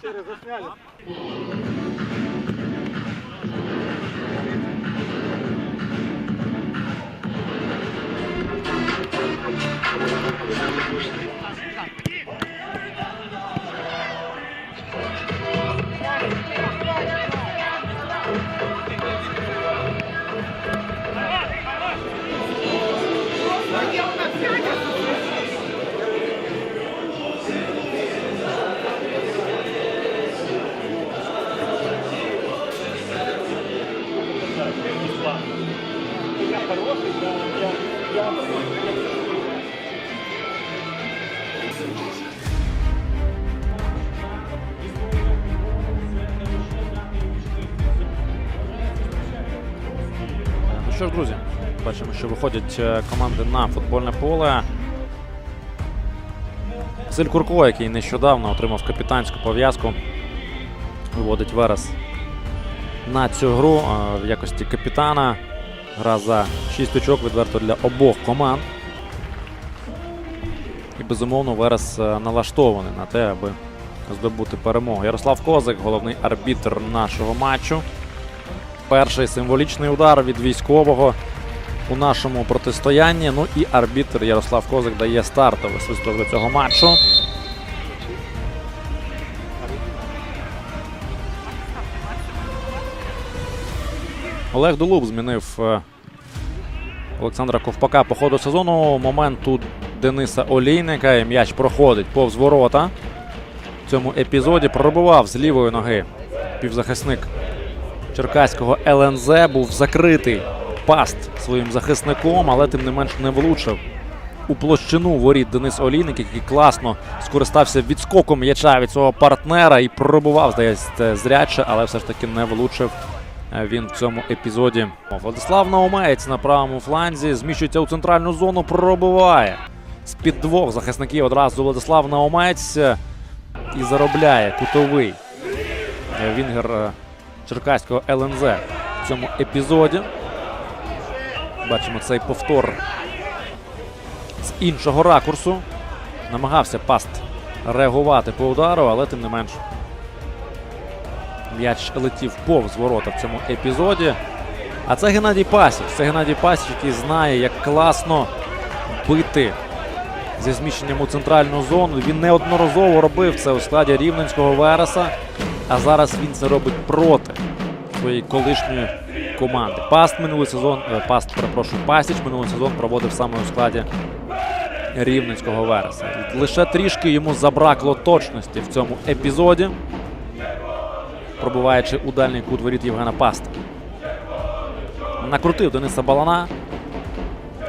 Там засняли. Thank Я хороший, я, я, я... Ну що ж, друзі, бачимо, що виходять е, команди на футбольне поле. Василь Курко, який нещодавно отримав капітанську пов'язку, виводить Верес на цю гру е, в якості капітана. Гра за 6 очок відверто для обох команд. І безумовно Верес е, налаштований на те, аби здобути перемогу. Ярослав Козик, головний арбітр нашого матчу. Перший символічний удар від військового у нашому протистоянні. Ну і арбітр Ярослав Козик дає стартовий свисток до цього матчу. Олег Дулуб змінив е, Олександра Ковпака по ходу сезону. Момент тут Дениса Олійника. І м'яч проходить повз ворота. В цьому епізоді пробивав з лівої ноги півзахисник черкаського ЛНЗ був закритий паст своїм захисником, але тим не менш не влучив у площину воріт Денис Олійник, який класно скористався відскоком м'яча від свого партнера і пробував, здається, зряче, але все ж таки не влучив він в цьому епізоді. Владислав Наумець на правому фланзі зміщується у центральну зону, пробиває. З-під двох захисників одразу Владислав Наумець е, і заробляє кутовий е, Вінгер е, черкаського ЛНЗ в цьому епізоді. Бачимо цей повтор з іншого ракурсу. Намагався паст реагувати по удару, але тим не менш м'яч летів повз ворота в цьому епізоді. А це Геннадій Пасіч. Це Геннадій Пасіч, який знає, як класно бити зі зміщенням у центральну зону. Він неодноразово робив це у складі рівненського Вереса. А зараз він це робить проти своєї колишньої команди. Паст минулий сезон, е, паст, перепрошую, Пасіч минулий сезон проводив саме у складі рівненського Вереса. Лише трішки йому забракло точності в цьому епізоді, пробуваючи у дальній кут воріт Євгена Паста. Накрутив Дениса Балана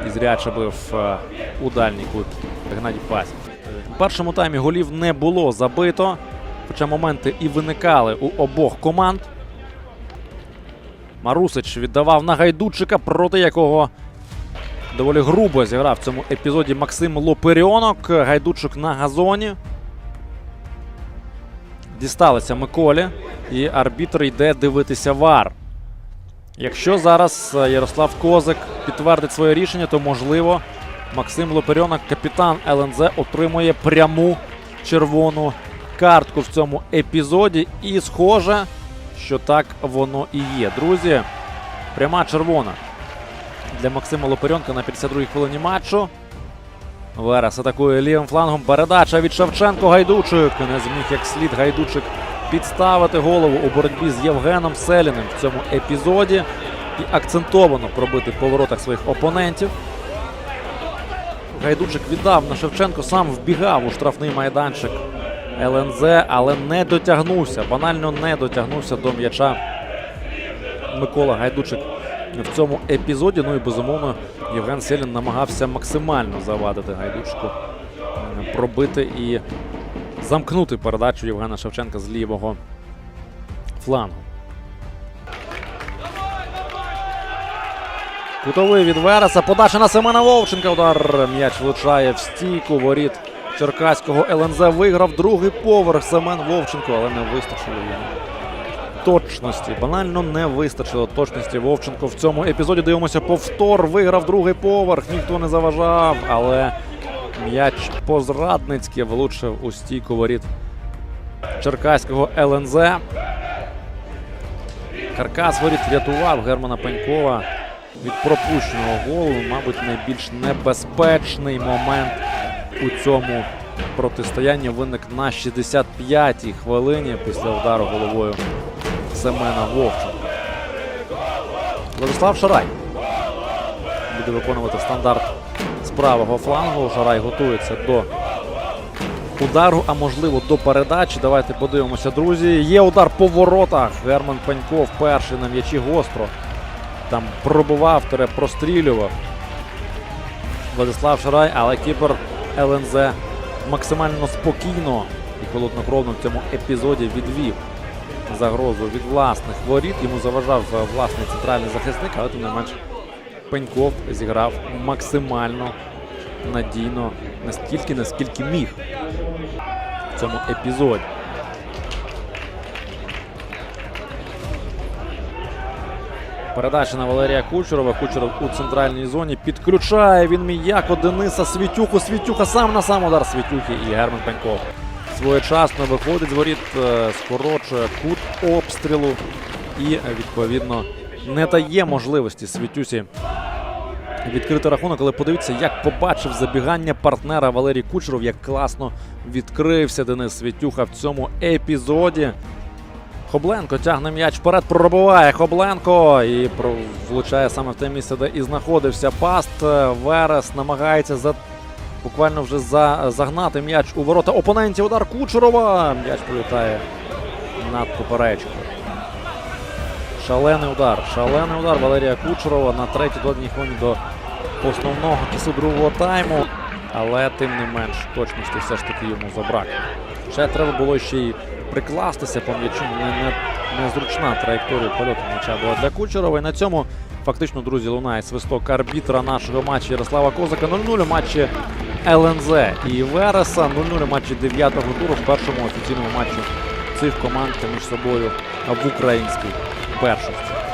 і зряче бив е, у дальній кут Геннадій Пасіч. У першому таймі голів не було забито. Хоча моменти і виникали у обох команд. Марусич віддавав на гайдучика, проти якого доволі грубо зіграв в цьому епізоді Максим Лоперіонок. Гайдучик на газоні. Дісталися Миколі. І арбітр йде дивитися вар. Якщо зараз е, Ярослав Козик підтвердить своє рішення, то можливо Максим Лоперіонок, капітан ЛНЗ, отримує пряму червону картку в цьому епізоді. І схоже, що так воно і є. Друзі, пряма червона для Максима Лоперенка на 52-й хвилині матчу. Верес атакує лівим флангом. Передача від Шевченко Гайдучик. Не зміг як слід Гайдучик підставити голову у боротьбі з Євгеном Селіним в цьому епізоді і акцентовано пробити по воротах своїх опонентів. Гайдучик віддав на Шевченко, сам вбігав у штрафний майданчик ЛНЗ, але не дотягнувся. Банально не дотягнувся до м'яча Микола Гайдучик в цьому епізоді. Ну і безумовно Євген Селін намагався максимально завадити Гайдучку, е, пробити і замкнути передачу Євгена Шевченка з лівого флангу. Кутовий від Вереса. Подача на Семена Вовченка. Удар. М'яч влучає в стійку. Воріт Черкаського ЛНЗ виграв другий поверх. Семен Вовченко, але не вистачило йому. Точності. Банально не вистачило точності Вовченко. В цьому епізоді дивимося повтор. Виграв другий поверх. Ніхто не заважав, але м'яч по-зрадницьки влучив у стійку воріт черкаського ЛНЗ. Каркас воріт врятував Германа Пенькова від пропущеного голу. Мабуть, найбільш небезпечний момент у цьому протистоянні виник на 65-й хвилині після удару головою Семена Вовченка. Владислав Шарай буде виконувати стандарт правого флангу. Шарай готується до удару, а можливо до передачі. Давайте подивимося, друзі. Є удар по воротах. Герман Пеньков перший на м'ячі гостро. Там пробував, тере прострілював. Владислав Шарай, але кіпер ЛНЗ максимально спокійно і холоднокровно в цьому епізоді відвів загрозу від власних воріт. Йому заважав е, власний центральний захисник, але тим не менш Пеньков зіграв максимально надійно настільки, наскільки міг в цьому епізоді. Передача на Валерія Кучерова. Кучеров у центральній зоні підключає він м'яко Дениса Світюху. Світюха сам на сам удар Світюхи і Герман Пеньков. Своєчасно виходить з воріт, е, скорочує кут обстрілу і відповідно не дає можливості Світюсі відкрити рахунок, але подивіться, як побачив забігання партнера Валерій Кучеров, як класно відкрився Денис Світюха в цьому епізоді. Хобленко тягне м'яч вперед, пробиває Хобленко і влучає саме в те місце, де і знаходився паст. Верес намагається за буквально вже за, загнати м'яч у ворота опонентів. Удар Кучерова. М'яч прилітає над поперечкою. Шалений удар. Шалений удар Валерія Кучерова на третій додатній хвилині до основного часу другого тайму. Але тим не менш точності все ж таки йому забрак. Ще треба було ще й прикластися по м'ячу. Не, не, незручна траєкторія польоту м'яча була для Кучерова. І на цьому фактично, друзі, лунає свисток арбітра нашого матчу Ярослава Козака 0-0 у матчі ЛНЗ і Вереса 0-0 матчі 9-го туру в першому офіційному матчі цих команд між собою в українській першості.